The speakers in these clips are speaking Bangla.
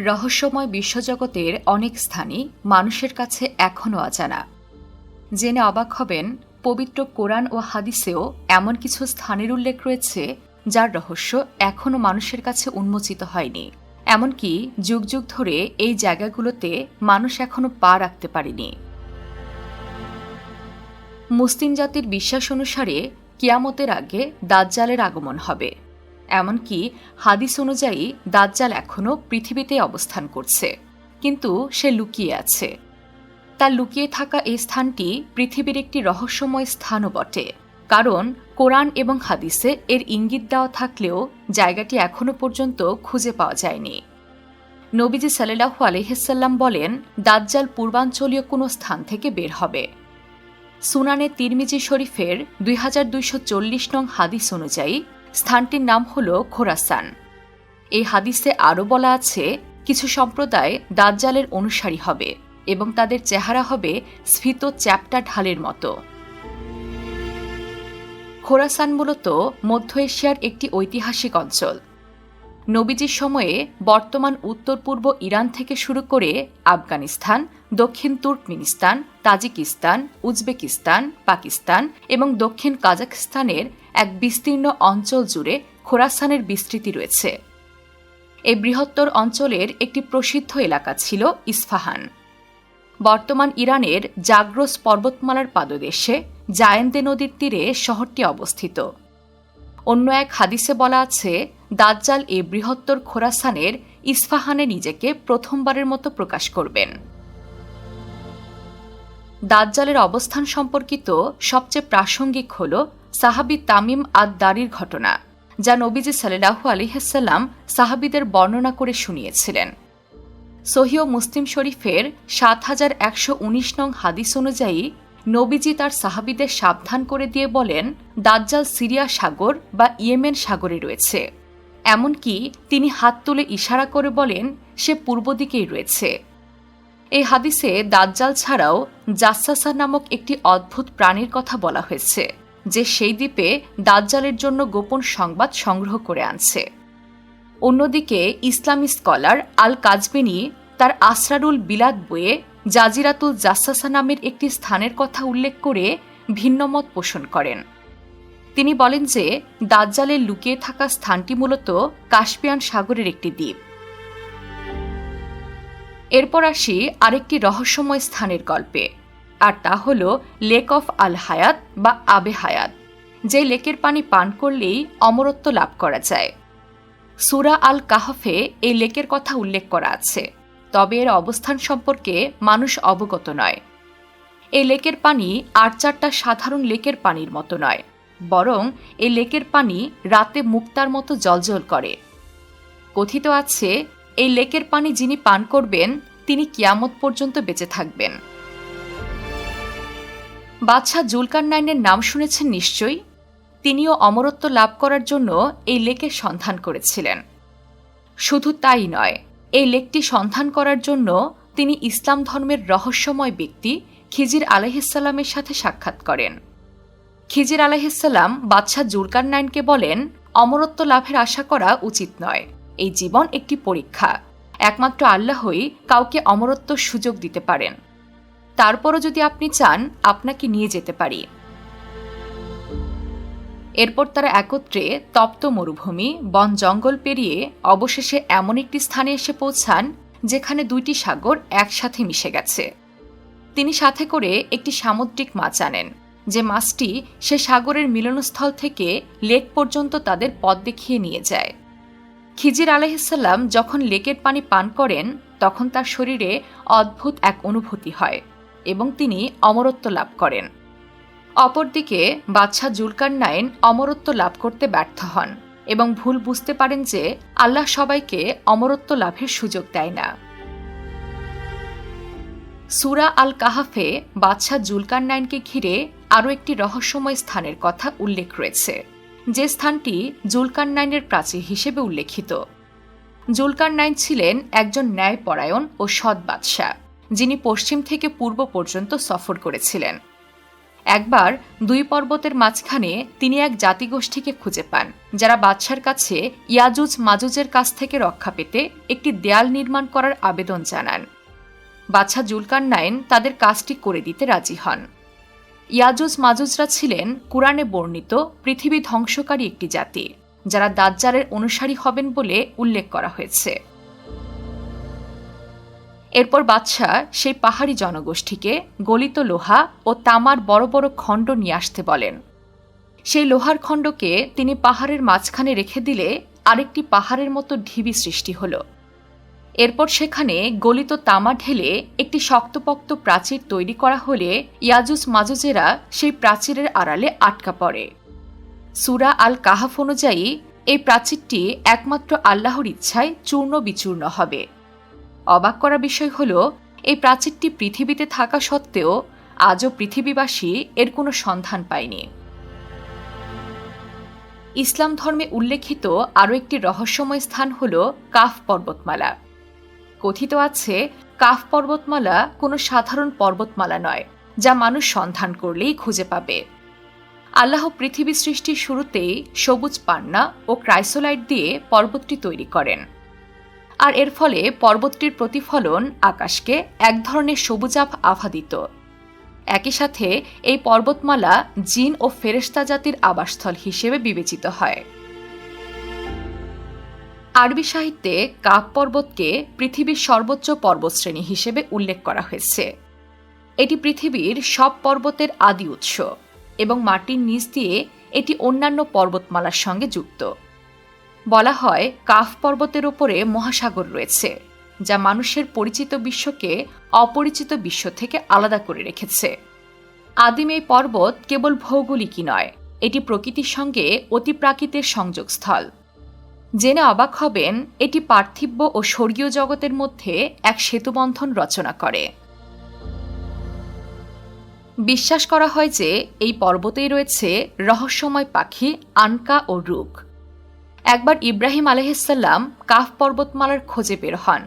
রহস্যময় বিশ্বজগতের অনেক স্থানই মানুষের কাছে এখনও অজানা। জেনে অবাক হবেন, পবিত্র কোরআন ও হাদিসেও এমন কিছু স্থানের উল্লেখ রয়েছে, যার রহস্য এখনও মানুষের কাছে উন্মোচিত হয়নি। এমনকি যুগ যুগ ধরে এই জায়গাগুলোতে মানুষ এখনও পা রাখতে পারেনি। মুসলিম জাতির বিশ্বাস অনুসারে কিয়ামতের আগে দাজ্জালের আগমন হবে। এমনকি হাদিস অনুযায়ী দাজ্জাল এখনও পৃথিবীতে অবস্থান করছে, কিন্তু সে লুকিয়ে আছে। তার লুকিয়ে থাকা এই স্থানটি পৃথিবীর একটি রহস্যময় স্থানও বটে, কারণ কোরআন এবং হাদিসে এর ইঙ্গিত দেওয়া থাকলেও জায়গাটি এখনও পর্যন্ত খুঁজে পাওয়া যায়নি। নবীজি সাল্লাহু আলহিসাল্লাম বলেন, দাজ্জাল পূর্বাঞ্চলীয় কোনো স্থান থেকে বের হবে। সুনানে তিরমিজি শরীফের দুই হাজার দুইশো চল্লিশ নং হাদিস অনুযায়ী, স্থানটির নাম হল খোরাসান। এই হাদিসে আরও বলা আছে, কিছু সম্প্রদায় দাজ্জালের অনুসারী হবে এবং তাদের চেহারা হবে স্ফীত চ্যাপ্টা ঢালের মতো। খোরাসান মূলত মধ্য এশিয়ার একটি ঐতিহাসিক অঞ্চল। নবীজির সময়ে বর্তমান উত্তর পূর্ব ইরান থেকে শুরু করে আফগানিস্তান, দক্ষিণ তুর্কমিনিস্তান, তাজিকিস্তান, উজবেকিস্তান, পাকিস্তান এবং দক্ষিণ কাজাখস্তানের এক বিস্তীর্ণ অঞ্চল জুড়ে খোরাসানের বিস্তৃতি রয়েছে। এই বৃহত্তর অঞ্চলের একটি প্রসিদ্ধ এলাকা ছিল ইস্ফাহান। বর্তমান ইরানের জাগ্রস পর্বতমালার পাদদেশে জায়েন্দে নদীর তীরে শহরটি অবস্থিত। অন্য এক হাদিসে বলা আছে, দাজ্জাল এই বৃহত্তর খোরাসানের ইস্ফাহানে নিজেকে প্রথমবারের মতো প্রকাশ করবেন। দাজ্জালের অবস্থান সম্পর্কিত সবচেয়ে প্রাসঙ্গিক হল সাহাবি তামিম আদ দারির ঘটনা, যা নবীজি সাল্লাহু আলিহাসাল্লাম সাহাবিদের বর্ণনা করে শুনিয়েছিলেন। সহিও মুসলিম শরীফের সাত হাজার একশো উনিশ নং হাদিস অনুযায়ী নবীজি তার সাহাবিদের সাবধান করে দিয়ে বলেন, দাজ্জাল সিরিয়া সাগর বা ইয়েমেন সাগরে রয়েছে। এমনকি তিনি হাত তুলে ইশারা করে বলেন, সে পূর্ব দিকেই রয়েছে। এই হাদিসে দাজ্জাল ছাড়াও জাসাসা নামক একটি অদ্ভুত প্রাণীর কথা বলা হয়েছে, যে সেই দ্বীপে দাজ্জালের জন্য গোপন সংবাদ সংগ্রহ করে আনছে। অন্যদিকে ইসলামী স্কলার আল কাজবিনী তার আসরারুল বিলাদ বইয়ে জাজিরাতুল জাসাসা নামের একটি স্থানের কথা উল্লেখ করে ভিন্নমত পোষণ করেন। তিনি বলেন যে দাজ্জালের লুকিয়ে থাকা স্থানটি মূলত কাশ্মিয়ান সাগরের একটি দ্বীপ। এরপর আসি আরেকটি রহস্যময় স্থানের গল্পে, আর তা হল লেক অফ আল হায়াত বা আবে হায়াত, যে লেকের পানি পান করলেই অমরত্ব লাভ করা যায়। সুরা আল কাহফে এই লেকের কথা উল্লেখ করা আছে। তবে এর অবস্থান সম্পর্কে মানুষ অবগত নয়। এই লেকের পানি আর চারটা সাধারণ লেকের পানির মতো নয়, বরং এই লেকের পানি রাতে মুক্তার মতো জলজল করে। কথিত আছে এই লেকের পানি যিনি পান করবেন, তিনি কিয়ামত পর্যন্ত বেঁচে থাকবেন। বাদশাহ জুলকার নাইনের নাম শুনেছেন নিশ্চয়ই? তিনিও অমরত্ব লাভ করার জন্য এই লেকের সন্ধান করেছিলেন। শুধু তাই নয় এই লেকটি সন্ধান করার জন্য তিনি ইসলাম ধর্মের রহস্যময় ব্যক্তি খিজির আলহিসাল্লামের সাথে সাক্ষাৎ করেন। খিজির আলহিসাল্লাম বাদশাহ জুলকার নাইনকে বলেন, অমরত্ব লাভের আশা করা উচিত নয়। এই জীবন একটি পরীক্ষা। একমাত্র আল্লাহই কাউকে অমরত্ব সুযোগ দিতে পারেন। তারপরও যদি আপনি চান, আপনাকে নিয়ে যেতে পারি। এরপর তারা একত্রে তপ্ত মরুভূমি, বন জঙ্গল পেরিয়ে অবশেষে এমন একটি স্থানে এসে পৌঁছান, যেখানে দুইটি সাগর একসাথে মিশে গেছে। তিনি সাথে করে একটি সামুদ্রিক মাছ আনেন, যে মাছটি সে সাগরের মিলনস্থল থেকে লেক পর্যন্ত তাদের পথ দেখিয়ে নিয়ে যায়। খিজির আলহিসাল্লাম যখন লেকের পানি পান করেন, তখন তার শরীরে অদ্ভুত এক অনুভূতি হয় এবং তিনি অমরত্ব লাভ করেন। অপরদিকে বাদশাহ জুলকার নাইন অমরত্ব লাভ করতে ব্যর্থ হন এবং ভুল বুঝতে পারেন যে আল্লাহ সবাইকে অমরত্ব লাভের সুযোগ দেয় না। সুরা আল কাহাফে বাদশাহ জুলকার নাইনকে ঘিরে আরও একটি রহস্যময় স্থানের কথা উল্লেখ রয়েছে, যে স্থানটি জুলকার নাইনের প্রাচীর হিসেবে উল্লেখিত। জুলকার নাইন ছিলেন একজন ন্যায়পরায়ণ ও সৎ বাদশাহ, যিনি পশ্চিম থেকে পূর্ব পর্যন্ত সফর করেছিলেন। একবার দুই পর্বতের মাঝখানে তিনি এক জাতিগোষ্ঠীকে খুঁজে পান, যারা বাদশার কাছে ইয়াজুজ মাজুজের কাছ থেকে রক্ষা পেতে একটি দেয়াল নির্মাণ করার আবেদন জানান। বাদশাহ জুলকার নাইন তাদের কাজটি করে দিতে রাজি হন। ইয়াজুজ মাজুজরা ছিলেন কুরআনে বর্ণিত পৃথিবী ধ্বংসকারী একটি জাতি, যারা দাজ্জারের অনুসারী হবেন বলে উল্লেখ করা হয়েছে। এরপর বাদশাহ সেই পাহাড়ি জনগোষ্ঠীকে গলিত লোহা ও তামার বড় বড় খণ্ড নিয়ে আসতে বলেন। সেই লোহার খণ্ডকে তিনি পাহাড়ের মাঝখানে রেখে দিলে আরেকটি পাহাড়ের মতো ঢিবি সৃষ্টি হল। এরপর সেখানে গলিত তামা ঢেলে একটি শক্তপোক্ত প্রাচীর তৈরি করা হলে ইয়াজুজ মাজুজেরা সেই প্রাচীরের আড়ালে আটকা পড়ে। সুরা আল কাহাফ অনুযায়ী এই প্রাচীরটি একমাত্র আল্লাহর ইচ্ছায় চূর্ণ বিচূর্ণ হবে। অবাক করা বিষয় হল, এই প্রাচীরটি পৃথিবীতে থাকা সত্ত্বেও আজও পৃথিবীবাসী এর কোনো সন্ধান পায়নি। ইসলাম ধর্মে উল্লেখিত আরও একটি রহস্যময় স্থান হল কাফ পর্বতমালা। কথিত আছে, কাফ পর্বতমালা কোনো সাধারণ পর্বতমালা নয়, যা মানুষ সন্ধান করলেই খুঁজে পাবে। আল্লাহ পৃথিবী সৃষ্টির শুরুতেই সবুজ পান্না ও ক্রাইসোলাইট দিয়ে পর্বতটি তৈরি করেন। আর এর ফলে পর্বতটির প্রতিফলন আকাশকে এক ধরনের সবুজাভ আভা দিত। একই সাথে এই পর্বতমালা জিন ও ফেরেস্তা জাতির আবাসস্থল হিসেবে বিবেচিত হয়। আরবি সাহিত্যে কাক পর্বতকে পৃথিবীর সর্বোচ্চ পর্বতশ্রেণী হিসেবে উল্লেখ করা হয়েছে। এটি পৃথিবীর সব পর্বতের আদি উৎস এবং মাটির নিচ দিয়ে এটি অন্যান্য পর্বতমালার সঙ্গে যুক্ত। বলা হয় কাফ পর্বতের ওপরে মহাসাগর রয়েছে, যা মানুষের পরিচিত বিশ্বকে অপরিচিত বিশ্ব থেকে আলাদা করে রেখেছে। আদিম এই পর্বত কেবল ভৌগোলিকই নয়, এটি প্রকৃতির সঙ্গে অতিপ্রাকৃতের সংযোগস্থল। জেনে অবাক হবেন, এটি পার্থিব্য ও স্বর্গীয় জগতের মধ্যে এক সেতুবন্ধন রচনা করে। বিশ্বাস করা হয় যে এই পর্বতেই রয়েছে রহস্যময় পাখি আনকা ও রুক একবার ইব্রাহিম আলহিসাল্লাম কাফ পর্বতমালার খোঁজে বের হন।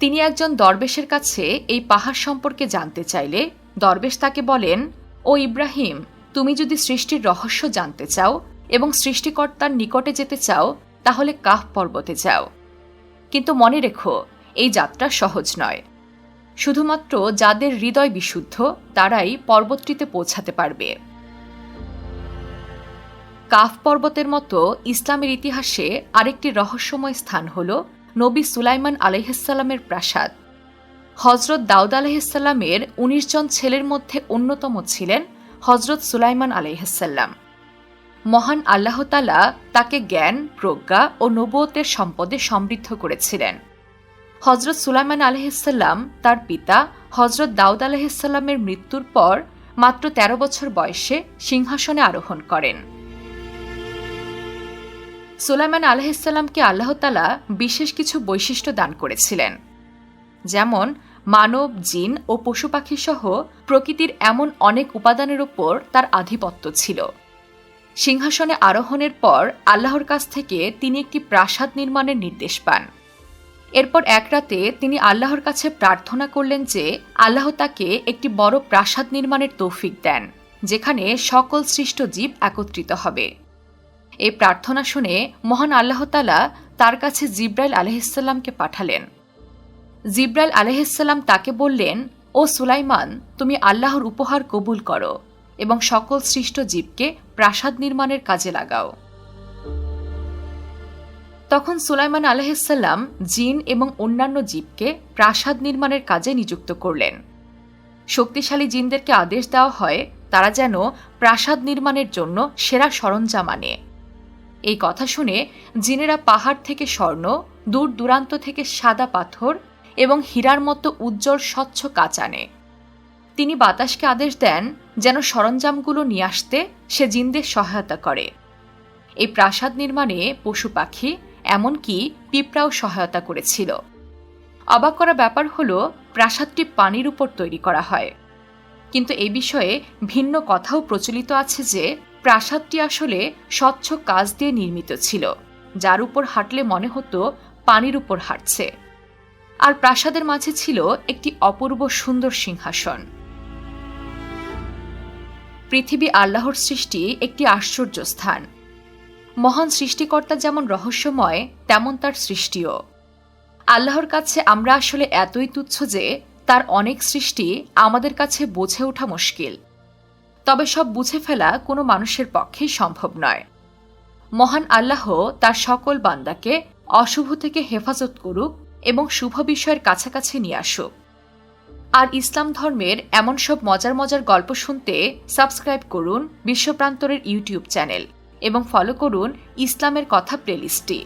তিনি একজন দরবেশের কাছে এই পাহাড় সম্পর্কে জানতে চাইলে দরবেশ তাকে বলেন, ও ইব্রাহিম, তুমি যদি সৃষ্টির রহস্য জানতে চাও এবং সৃষ্টিকর্তার নিকটে যেতে চাও, তাহলে কাফ পর্বতে যাও। কিন্তু মনে রেখো, এই যাত্রা সহজ নয়। শুধুমাত্র যাদের হৃদয় বিশুদ্ধ, তারাই পর্বতটিতে পৌঁছাতে পারবে। কাফ পর্বতের মতো ইসলামের ইতিহাসে আরেকটি রহস্যময় স্থান হল নবী সুলাইমান আলহিসাল্লামের প্রাসাদ। হজরত দাউদ আলহিসাল্লামের উনিশ জন ছেলের মধ্যে অন্যতম ছিলেন হজরত সুলাইমান আলহিসাল্লাম মহান আল্লাহতালা তাকে জ্ঞান, প্রজ্ঞা ও নবতের সম্পদে সমৃদ্ধ করেছিলেন। হজরত সুলাইমান আলহিসাল্লাম তার পিতা হজরত দাউদ আলহিসাল্লামের মৃত্যুর পর মাত্র ১৩ বছর বয়সে সিংহাসনে আরোহণ করেন। সুলাইমান আলহিসাল্লামকে আল্লাহতালা বিশেষ কিছু বৈশিষ্ট্য দান করেছিলেন। যেমন, মানব, জিন ও পশু পাখি সহ প্রকৃতির এমন অনেক উপাদানের ওপর তার আধিপত্য ছিল। সিংহাসনে আরোহণের পর আল্লাহর কাছ থেকে তিনি একটি প্রাসাদ নির্মাণের নির্দেশ পান। এরপর এক রাতে তিনি আল্লাহর কাছে প্রার্থনা করলেন যে আল্লাহ তাকে একটি বড় প্রাসাদ নির্মাণের তৌফিক দেন, যেখানে সকল সৃষ্ট জীব একত্রিত হবে। এই প্রার্থনা শুনে মহান আল্লাহতালা তার কাছে জিব্রাইল আলহিসাল্লামকে পাঠালেন। জিব্রাইল আলহিসাল্লাম তাকে বললেন, ও সুলাইমান, তুমি আল্লাহর উপহার কবুল করো এবং সকল সৃষ্ট জীবকে প্রাসাদ নির্মাণের কাজে লাগাও। তখন সুলাইমান আলহিসাল্লাম জিন এবং অন্যান্য জীবকে প্রাসাদ নির্মাণের কাজে নিযুক্ত করলেন। শক্তিশালী জিনদেরকে আদেশ দেওয়া হয়, তারা যেন প্রাসাদ নির্মাণের জন্য সেরা সরঞ্জাম আনে। এই কথা শুনে জিনেরা পাহাড় থেকে স্বর্ণ, দূর দূরান্ত থেকে সাদা পাথর এবং হীরার মতো উজ্জ্বল স্বচ্ছ কাচ আনে। তিনি বাতাসকে আদেশ দেন যেন সরঞ্জামগুলো নিয়ে আসতে সে জিনদের সহায়তা করে। এই প্রাসাদ নির্মাণে পশু পাখি, এমনকি পিঁপড়াও সহায়তা করেছিল। অবাক করা ব্যাপার হল, প্রাসাদটি পানির উপর তৈরি করা হয়। কিন্তু এ বিষয়ে ভিন্ন কথাও প্রচলিত আছে যে প্রাসাদটি আসলে স্বচ্ছ কাজ দিয়ে নির্মিত ছিল, যার উপর হাঁটলে মনে হতো পানির উপর হাঁটছে। আর প্রাসাদের মাঝে ছিল একটি অপূর্ব সুন্দর সিংহাসন। পৃথিবী আল্লাহর সৃষ্টি একটি আশ্চর্য স্থান। মহান সৃষ্টিকর্তা যেমন রহস্যময়, তেমন তার সৃষ্টিও। আল্লাহর কাছে আমরা আসলে এতই তুচ্ছ যে তার অনেক সৃষ্টি আমাদের কাছে বোঝে ওঠা মুশকিল। তবে সব বুঝে ফেলা কোনো মানুষের পক্ষেই সম্ভব নয়। মহান আল্লাহ তার সকল বান্দাকে অশুভ থেকে হেফাজত করুক এবং শুভ বিষয়ের কাছাকাছি নিয়ে আসুক। আর ইসলাম ধর্মের এমন সব মজার মজার গল্প শুনতে সাবস্ক্রাইব করুন বিশ্বপ্রান্তরের ইউটিউব চ্যানেল এবং ফলো করুন ইসলামের কথা প্লেলিস্টটি।